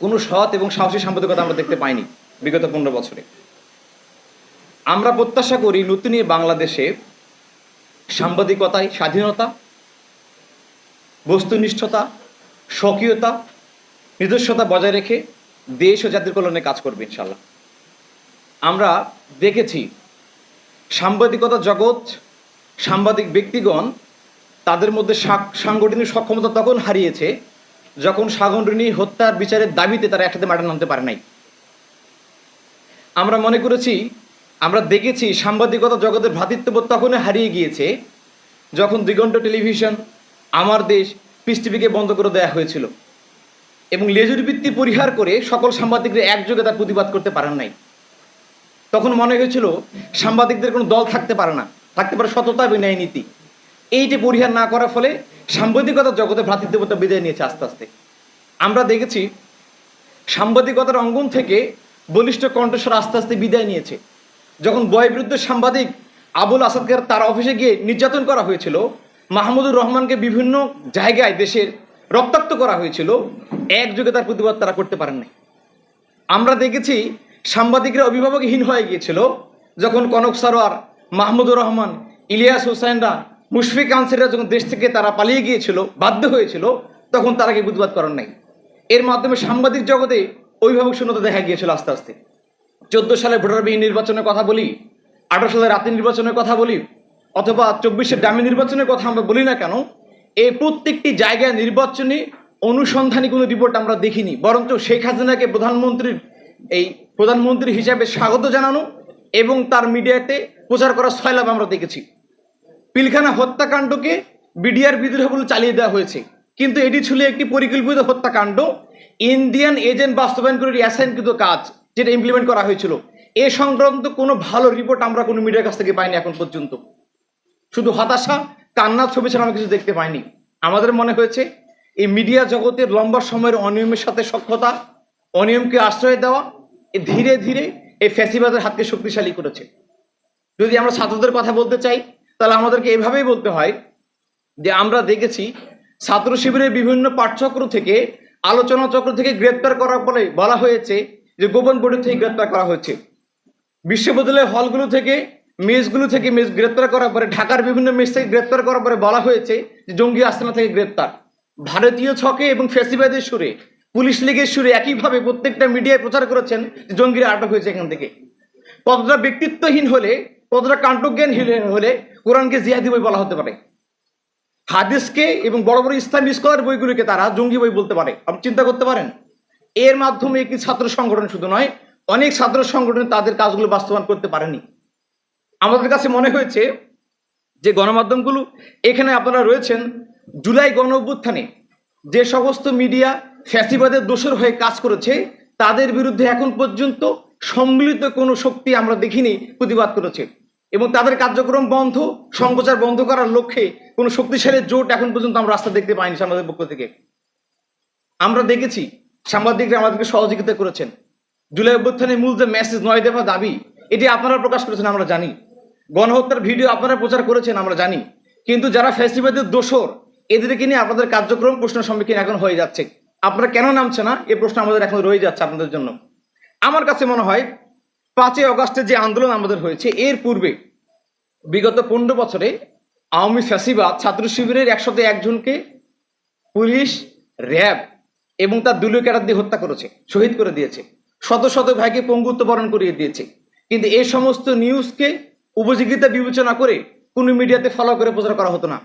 কোনো সৎ এবং সাহসী সাংবাদিকতা আমরা দেখতে পাইনি বিগত পনেরো বছরে। আমরা প্রত্যাশা করি নতুন বাংলাদেশে সাংবাদিকতায় স্বাধীনতা, বস্তুনিষ্ঠতা, স্বকীয়তা, নিজস্বতা বজায় রেখে দেশ ও জাতির কল্যাণে কাজ করবে ইনশাল্লাহ আমরা দেখেছি সাংবাদিকতা জগৎ, সাংবাদিক ব্যক্তিগণ তাদের মধ্যে সাংগঠনিক সক্ষমতা তখন হারিয়েছে যখন সাংগঠনিক হত্যার বিচারের দাবিতে তারা একসাথে মাঠে নামতে পারে নাই। আমরা মনে করেছি, আমরা দেখেছি সাংবাদিকতা জগতের ভ্রাতৃত্ববোধ তখনই হারিয়ে গিয়েছে যখন দিগন্ত টেলিভিশন, আমার দেশ, পিস টিভিকে বন্ধ করে দেওয়া হয়েছিল এবং লেজুর বৃত্তি পরিহার করে সকল সাংবাদিকরা একযোগে তার প্রতিবাদ করতে পারেন নাই। তখন মনে হয়েছিল, সাংবাদিকদের কোনো দল থাকতে পারে না, থাকতে পারে সততা এবং ন্যায় নীতি। এইটি পরিহার না করার ফলে সাংবাদিকতা জগতে ভ্রাতৃত্ববোধটা বিদায় নিয়েছে আস্তে আস্তে। আমরা দেখেছি সাংবাদিকতার অঙ্গন থেকে বলিষ্ঠ কণ্ঠস্বর আস্তে আস্তে বিদায় নিয়েছে। যখন বয়বৃদ্ধ সাংবাদিক আবুল আসাদকে তার অফিসে গিয়ে নির্যাতন করা হয়েছিল, মাহমুদুর রহমানকে বিভিন্ন জায়গায় দেশের রক্তাক্ত করা হয়েছিল, একযোগে তার প্রতিবাদ তারা করতে পারেন নাই। আমরা দেখেছি সাংবাদিকরা অভিভাবকহীন হয়ে গিয়েছিল, যখন কনক সারোয়ার, মাহমুদুর রহমান, ইলিয়াস হোসেনরা মুশফিক আনসারিরা যখন দেশ থেকে তারা পালিয়ে গিয়েছিল, বাধ্য হয়েছিল, তখন তারা কি প্রতিবাদ করেন নাই। এর মাধ্যমে সাংবাদিক জগতে অভিভাবক শূন্যতা দেখা গিয়েছিল আস্তে আস্তে। চোদ্দ সালে ভোটারবিহীন নির্বাচনের কথা বলি, আঠারো সালে রাতে নির্বাচনের কথা বলি, অথবা চব্বিশের ডামি নির্বাচনের কথা আমরা বলি না কেন এই প্রত্যেকটি জায়গায় নির্বাচনী অনুসন্ধানী কোনো রিপোর্ট আমরা দেখিনি। বরঞ্চ শেখ হাসিনাকে প্রধানমন্ত্রীর, এই প্রধানমন্ত্রী হিসাবে স্বাগত জানানো এবং তার মিডিয়াতে প্রচার করা ছয়লাভ আমরা দেখেছি। পিলখানা হত্যাকাণ্ডকে বিডিআর বিদ্রোহ বলে চালিয়ে দেওয়া হয়েছে। কিন্তু এটি ছিল একটি পরিকল্পিত হত্যাকাণ্ড। ইন্ডিয়ান এজেন্ট বাস্তবায়ন করে অ্যাসাইনকৃত কাজ যেটা ইমপ্লিমেন্ট করা হয়েছিল। এ সংক্রান্ত কোনো ভালো রিপোর্ট আমরা কোনো মিডিয়ার কাছ থেকে পাইনি এখন পর্যন্ত। শুধু হতাশা কান্নার ছবি ছাড়া আমরা কিছু দেখতে পাইনি। আমাদের মনে হয়েছে, এই মিডিয়া জগতের লম্বা সময়ের অনিয়মের সাথে সক্ষতা অনিয়মকে আশ্রয় দেওয়া, এ ধীরে ধীরে এই ফ্যাসিবাদের হাতকে শক্তিশালী করেছে। যদি আমরা ছাত্রদের কথা বলতে চাই তাহলে আমাদেরকে এভাবেই বলতে হয় যে আমরা দেখেছি ছাত্র শিবিরের বিভিন্ন পাঠচক্র থেকে, আলোচনা চক্র থেকে গ্রেপ্তার করার পরে বলা হয়েছে যে গোপন বোর্ডের থেকে গ্রেপ্তার করা হয়েছে। বিশ্ববিদ্যালয়ের হলগুলো থেকে মেসগুলো থেকে মেস গ্রেপ্তার করার পরে, ঢাকার বিভিন্ন মেস থেকে গ্রেপ্তার করার পরে বলা হয়েছে যে জঙ্গি আস্তানা থেকে গ্রেপ্তার। ভারতীয় ছকে এবং ফেসিবাদের সুরে, পুলিশ লীগের সুরে একইভাবে প্রত্যেকটা মিডিয়ায় প্রচার করেছেন যে জঙ্গিরা আটক হয়েছে এখান থেকে। কতটা ব্যক্তিত্বহীন হলে কতটা কাণ্ডজ্ঞানহীন হলে কোরআনকে জিয়াদি বই বলা হতে পারে। হাদিসকে এবং বড় বড় ইসলামী স্কলার বইগুলিকে তারা জঙ্গি বই বলতে পারে। আপনি চিন্তা করতে পারেন, এর মাধ্যমে একটি ছাত্র সংগঠন শুধু নয়, অনেক ছাত্র সংগঠন তাদের কাজগুলো বাস্তবায়ন করতে পারেনি। আমাদের কাছে মনে হয়েছে যে গণমাধ্যমগুলো, এখানে আপনারা রয়েছেন জুলাই গণ অভ্যুত্থানে যে সমস্ত মিডিয়া ফ্যাসিবাদের দোষর হয়ে কাজ করেছে তাদের বিরুদ্ধে এখন পর্যন্ত সম্মিলিত কোনো শক্তি আমরা দেখিনি প্রতিবাদ করেছে। এবং তাদের কার্যক্রম বন্ধ, সংপ্রচার বন্ধ করার লক্ষ্যে কোনো শক্তিশালী জোট এখন পর্যন্ত আমরা রাস্তা দেখতে পাইনি আমাদের পক্ষ থেকে। আমরা দেখেছি, সাংবাদিকরা আমাদেরকে সহযোগিতা করেছেন। জুলাই অভ্যুত্থানের মূল যে মেসেজ নয় দেওয়া দাবি, এটি আপনারা প্রকাশ করেছেন, আমরা জানি। গণহত্যার ভিডিও আপনারা প্রচার করেছেন, আমরা জানি। কিন্তু যারা ফ্যাসিবাদের দোষর, এদেরকে নিয়ে আপনাদের কার্যক্রম প্রশ্নের সম্মুখীন এখন হয়ে যাচ্ছে। আপনারা কেন নামছে না? এই প্রশ্ন আমাদের এখন রয়ে যাচ্ছে আপনাদের জন্য। আমার কাছে মনে হয় পাঁচই অগস্টে যে আন্দোলন আমাদের হয়েছে, এর পূর্বে বিগত পনেরো বছরে আওয়ামী ফ্যাসিবাদ ছাত্র শিবিরের একশত একজনকে পুলিশ, র্যাব এবং তার ক্যাডার দিয়ে হত্যা করেছে, শহীদ করে দিয়েছে। শত শত ভাইকে পঙ্গুত্ব বরণ করিয়ে দিয়েছে। কিন্তু এই সমস্ত নিউজকে উপযোগিতা বিবেচনা করে কোনো মিডিয়াতে ফলো করে প্রচার করা হতো না।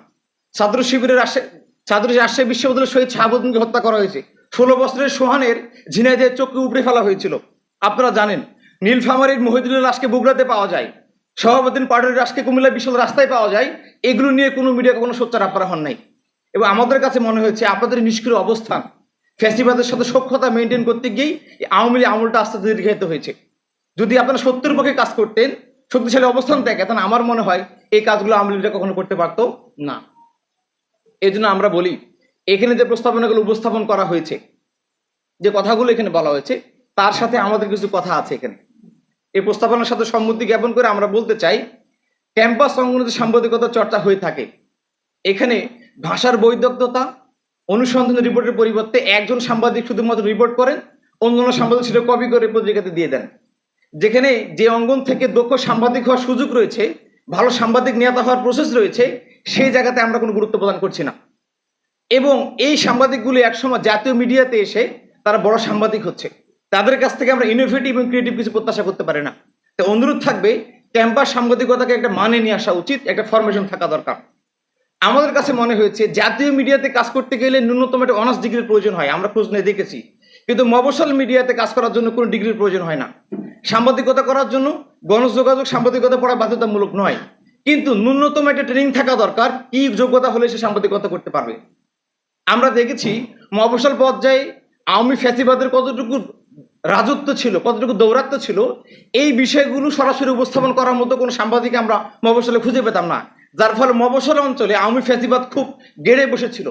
ছাত্র শিবিরের আশে ছাত্র রাজশাহী বিশ্ববিদ্যালয়ের শহীদ শাহাবুদ্দিনকে হত্যা করা হয়েছে। ষোলো বছরের সোহানের ঝিনাইদের চোখকে উপড়ে ফেলা হয়েছিল। আপনারা জানেন, নীলফামারীর মহিদুলের লাশকে বগুড়াতে পাওয়া যায় সভাপতির পাটের লাশকে কুমিল্লা বিশাল রাস্তায় পাওয়া যায়, এগুলো নিয়ে কোনো মিডিয়া কখনো সোচ্চার আপনারা হন নাই। এবং আমাদের কাছে মনে হয়েছে, আপনাদের নিষ্ক্রিয় অবস্থান, ফ্যাসিবাদের সাথে সক্ষতা মেনটেন করতে গিয়েই আওয়ামী আমলটা আস্তে দীর্ঘায়িত হয়েছে। যদি আপনারা সত্যের পক্ষে কাজ করতেন, শক্তিশালী অবস্থান তাহলে আমার মনে হয় এই কাজগুলো আওয়ামী লীগরা কখনো করতে পারতো না। এই জন্য আমরা বলি, এখানে যে প্রস্তাবনাগুলো উপস্থাপন করা হয়েছে, যে কথাগুলো এখানে বলা হয়েছে, তার সাথে আমাদের কিছু কথা আছে এখানে। এই প্রস্তাবনার সাথে সম্মতি জ্ঞাপন করে আমরা বলতে চাই, ক্যাম্পাস সংক্রান্ত সাংবাদিকতা চর্চা হয়ে থাকে। এখানে ভাষার বৈদগ্ধতা অনুসন্ধানের রিপোর্টের পরিবর্তে একজন সাংবাদিক শুধুমাত্র রিপোর্ট করেন অন্য অন্য সাংবাদিক সেটা কপি করে পত্রিকাতে দিয়ে দেন। যেখানে যে অঙ্গন থেকে দক্ষ সাংবাদিক হওয়ার সুযোগ রয়েছে, ভালো সাংবাদিক নেতা হওয়ার প্রসেস রয়েছে সেই জায়গাতে আমরা কোনো গুরুত্ব প্রদান করছি না। এবং এই সাংবাদিকগুলি একসময় জাতীয় মিডিয়াতে এসে তারা বড় সাংবাদিক হচ্ছে। তাদের কাছ থেকে আমরা ইনোভেটিভ এবং ক্রিয়েটিভ কিছু প্রত্যাশা করতে পারি না। তো অনুরোধ থাকবে ক্যাম্পাস সাংবাদিকতাকে একটা মানে নিয়ে আসা উচিত, একটা ফরমেশন থাকা দরকার। আমাদের কাছে মনে হয়েছে, জাতীয় মিডিয়াতে কাজ করতে গেলে ন্যূনতম একটা অনার্স ডিগ্রির প্রয়োজন হয়, আমরা খোঁজ নিয়ে দেখেছি। কিন্তু মফসল মিডিয়াতে কাজ করার জন্য কোনো ডিগ্রির প্রয়োজন হয় না। সাংবাদিকতা করার জন্য গণযোগাযোগ সাংবাদিকতা পড়া বাধ্যতামূলক নয়। কিন্তু ন্যূনতম একটা ট্রেনিং থাকা দরকার, কি যোগ্যতা হলে সে সাংবাদিকতা করতে পারবে। আমরা দেখেছি মফসল পর্যায়ে আওয়ামী ফ্যাসিবাদের কতটুকু রাজত্ব ছিল, কতটুকু দৌরাত্ম ছিল, এই বিষয়গুলো সরাসরি উপস্থাপন করার মতো কোনো সাংবাদিক আমরা মফসলে খুঁজে পেতাম না। যার ফলে মফসল অঞ্চলে আওয়ামী ফ্যাসিবাদ খুব গেড়ে বসেছিল।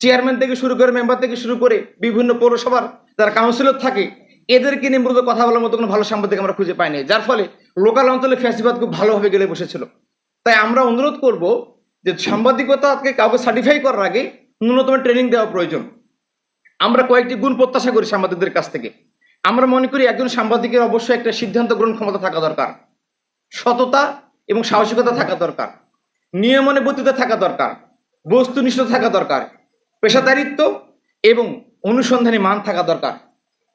চেয়ারম্যান থেকে শুরু করে মেম্বার থেকে শুরু করে বিভিন্ন পৌরসভার যারা কাউন্সিলর থাকে, এদেরকে নিয়ে মূলত কথা বলার মতো কোনো ভালো সাংবাদিক আমরা খুঁজে পাইনি। যার ফলে লোকাল অঞ্চলে ফ্যাসিবাদ খুব ভালোভাবে গেলে বসেছিল। তাই আমরা অনুরোধ করব যে সাংবাদিকতাকে কাউকে সার্টিফাই করার আগে ন্যূনতম ট্রেনিং দেওয়া প্রয়োজন। আমরা কয়েকটি গুণ প্রত্যাশা করি সাংবাদিকদের কাছ থেকে। আমরা মনে করি একজন সাংবাদিকের অবশ্যই একটা সিদ্ধান্ত গ্রহণ ক্ষমতা থাকা দরকার। সততা এবং সাহসিকতা থাকা দরকার। নিয়মানুবর্তিতা থাকা দরকার। বস্তুনিষ্ঠ থাকা দরকার। পেশাদারিত্ব এবং অনুসন্ধানী মান থাকা দরকার।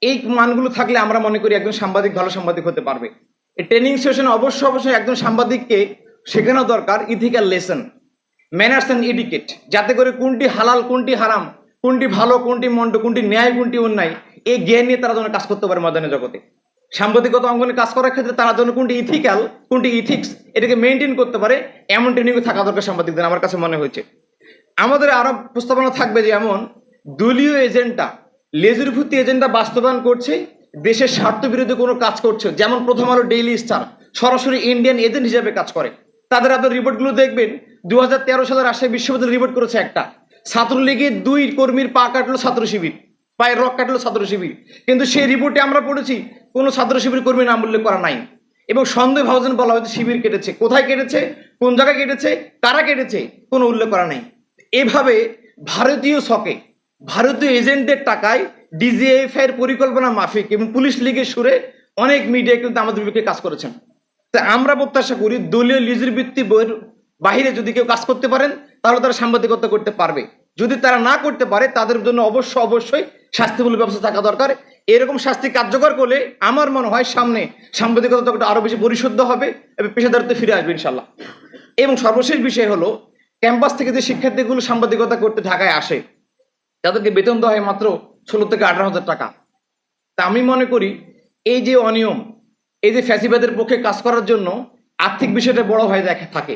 এই মানগুলো থাকলে আমরা মনে করি একজন সাংবাদিক ভালো সাংবাদিক হতে পারবে। এই ট্রেনিং সেশনে অবশ্যই অবশ্যই একজন সাংবাদিককে শেখানো দরকার ethical lesson manners and etiquette যাতে করে কোনটি হালাল, কোনটি হারাম, কোনটি ভালো, কোনটি মন্দ, কোনটি ন্যায়, কোনটি অন্যায়, এই জ্ঞান নিয়ে তারা যেন কাজ করতে পারে ময়দানে জগতে। সাংবাদিকতা অঙ্গনে কাজ করার ক্ষেত্রে তারা যেন কোনটি ইথিক্যাল, কোনটি ইথিক্স, এটাকে মেনটেন করতে পারে এমন ট্রেনিং থাকা দরকার সাংবাদিকদের আমার কাছে মনে হয়েছে। আমাদের আরও প্রস্তাবনা থাকবে যে এমন, দলীয় এজেন্টটা লেজুর ভিত্তি এজেন্ডা বাস্তবায়ন করছে, দেশের স্বার্থ বিরোধী কোনো কাজ করছে। যেমন প্রথম আলো ডেইলি স্টার, সরাসরি ইন্ডিয়ান এজেন্ট হিসেবে কাজ করে। তাদের আপনার রিপোর্টগুলো দেখবেন দু সালে রাজশাহী বিশ্ববিদ্যালয় রিপোর্ট করেছে একটা। ছাত্রলীগের দুই কর্মীর পা কাটলো ছাত্র শিবির, পায়ের রক কাটলো ছাত্র শিবির। কিন্তু সেই রিপোর্টে আমরা পড়েছি, কোনো ছাত্র শিবির কর্মীর নাম উল্লেখ করা নাই। এবং সন্দেহ ভাবছেন বলা হয়েছে শিবির কেটেছে, কোথায় কেটেছে, কোন জায়গায় কেটেছে, কারা কেটেছে, কোনো উল্লেখ করা নেই। এভাবে ভারতীয় ছকে, ভারতীয় এজেন্টদের টাকায় ডিজিএফ এর পরিকল্পনা মাফিক এবং পুলিশ লীগের সুরে অনেক মিডিয়া কিন্তু আমাদের বিপক্ষে কাজ করেছেন। আমরা প্রত্যাশা করি দলীয় লিজের ভিত্তি বইয়ের বাহিরে যদি কেউ কাজ করতে পারেন, তাহলে তারা সাংবাদিকতা করতে পারবে। যদি তারা না করতে পারে, তাদের জন্য অবশ্য অবশ্যই শাস্তিমূলক ব্যবস্থা থাকা দরকার। এরকম শাস্তি কার্যকর করলে আমার মনে হয় সামনে সাংবাদিকতা তখন আরও বেশি পরিশুদ্ধ হবে এবং পেশাদারিত্বে ফিরে আসবে ইনশাল্লাহ এবং সর্বশেষ বিষয় হলো, ক্যাম্পাস থেকে যে শিক্ষার্থীগুলো সাংবাদিকতা করতে ঢাকায় আসে, তাদেরকে বেতন দেওয়া হয় মাত্র ষোলো থেকে আঠারো হাজার টাকা। তা আমি মনে করি, এই যে অনিয়ম এই যে ফ্যাসিবাদের পক্ষে কাজ করার জন্য আর্থিক বিষয়টা বড় হয়ে দেখে থাকে।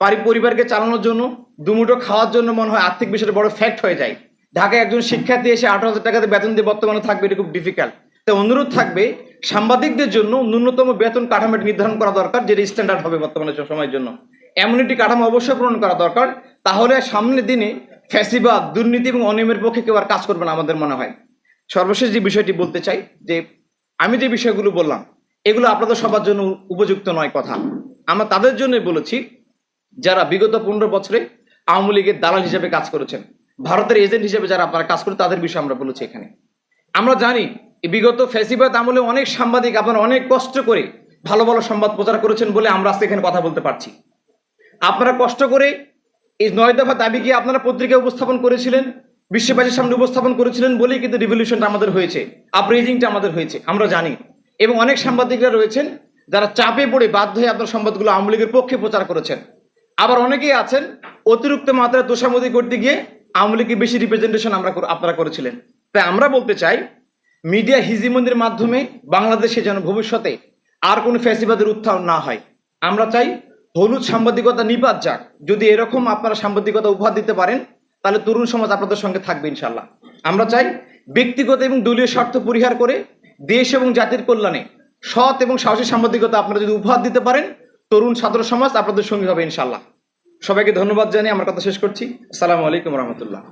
পারি পরিবারকে চালানোর জন্য দুমুটো খাওয়ার জন্য মনে হয় আর্থিক বিষয়টা বড় ফ্যাক্ট হয়ে যায়। ঢাকায় একজন শিক্ষার্থী এসে আঠারো হাজার টাকাতে বেতন দিয়ে বর্তমানে থাকবে, এটা খুব ডিফিকাল্ট তাই অনুরোধ থাকবে, সাংবাদিকদের জন্য ন্যূনতম বেতন কাঠামোটি নির্ধারণ করা দরকার, যেটা স্ট্যান্ডার্ড হবে বর্তমানে সময়ের জন্য। এমন একটি কাঠামো অবশ্যই পূরণ করা দরকার, তাহলে সামনের দিনে ফ্যাসিবাদ, দুর্নীতি এবং অনিয়মের পক্ষে কেউ আর কাজ করবে না আমাদের মনে হয়। সর্বশেষ যে বিষয়টি বলতে চাই, যে আমি যে বিষয়গুলো বললাম এগুলো আপনাদের সবার জন্য উপযুক্ত নয় কথা। আমরা তাদের জন্য বলেছি, যারা বিগত পনেরো বছরে আওয়ামী লীগের দালাল হিসেবে কাজ করেছেন, ভারতের এজেন্ট হিসেবে যারা আপনারা কাজ করে তাদের বিষয়ে আমরা বলেছি এখানে। আমরা জানি বিগত ফেসিবাদ আমলে অনেক সাংবাদিক আপনারা অনেক কষ্ট করে ভালো ভালো সংবাদ প্রচার করেছেন বলে আমরা আজকে এখানে কথা বলতে পারছি। আপনারা কষ্ট করে এই নয় দফা দাবিকে আপনারা পত্রিকায় উপস্থাপন করেছিলেন বিশ্ববাসীর সামনে উপস্থাপন করেছিলেন বলেই কিন্তু রিভলিউশনটা আমাদের হয়েছে আপরেজিংটা আমাদের হয়েছে, আমরা জানি। এবং অনেক সাংবাদিকরা রয়েছেন যারা চাপে পড়ে বাধ্য হয়ে আপনার সংবাদগুলো আওয়ামী লীগের পক্ষে প্রচার করেছেন। আবার অনেকেই আছেন, অতিরিক্ত মাত্রায় তোষামতি করতে গিয়ে আওয়ামী লীগের বেশি রিপ্রেজেন্টেশন আমরা আপনারা করেছিলেন। তাই আমরা বলতে চাই, মিডিয়া হিজিমন্দির মাধ্যমে বাংলাদেশে যেন ভবিষ্যতে আর কোনো ফ্যাসিবাদের উত্থান না হয়। আমরা চাই হলুদ সাংবাদিকতা নিপাত যাক। যদি এরকম আপনারা সাংবাদিকতা উপহার দিতে পারেন, তাহলে তরুণ সমাজ আপনাদের সঙ্গে থাকবে ইনশাল্লাহ আমরা চাই ব্যক্তিগত এবং দলীয় স্বার্থ পরিহার করে দেশ এবং জাতির কল্যাণে সৎ এবং সাহসী সাংবাদিকতা আপনারা যদি উপহার দিতে পারেন, তরুণ ছাত্র সমাজ আপনাদের সঙ্গে হবে ইনশাল্লাহ সবাইকে ধন্যবাদ জানিয়ে আমার কথা শেষ করছি। আসসালামু আলাইকুম রহমতুল্লাহ।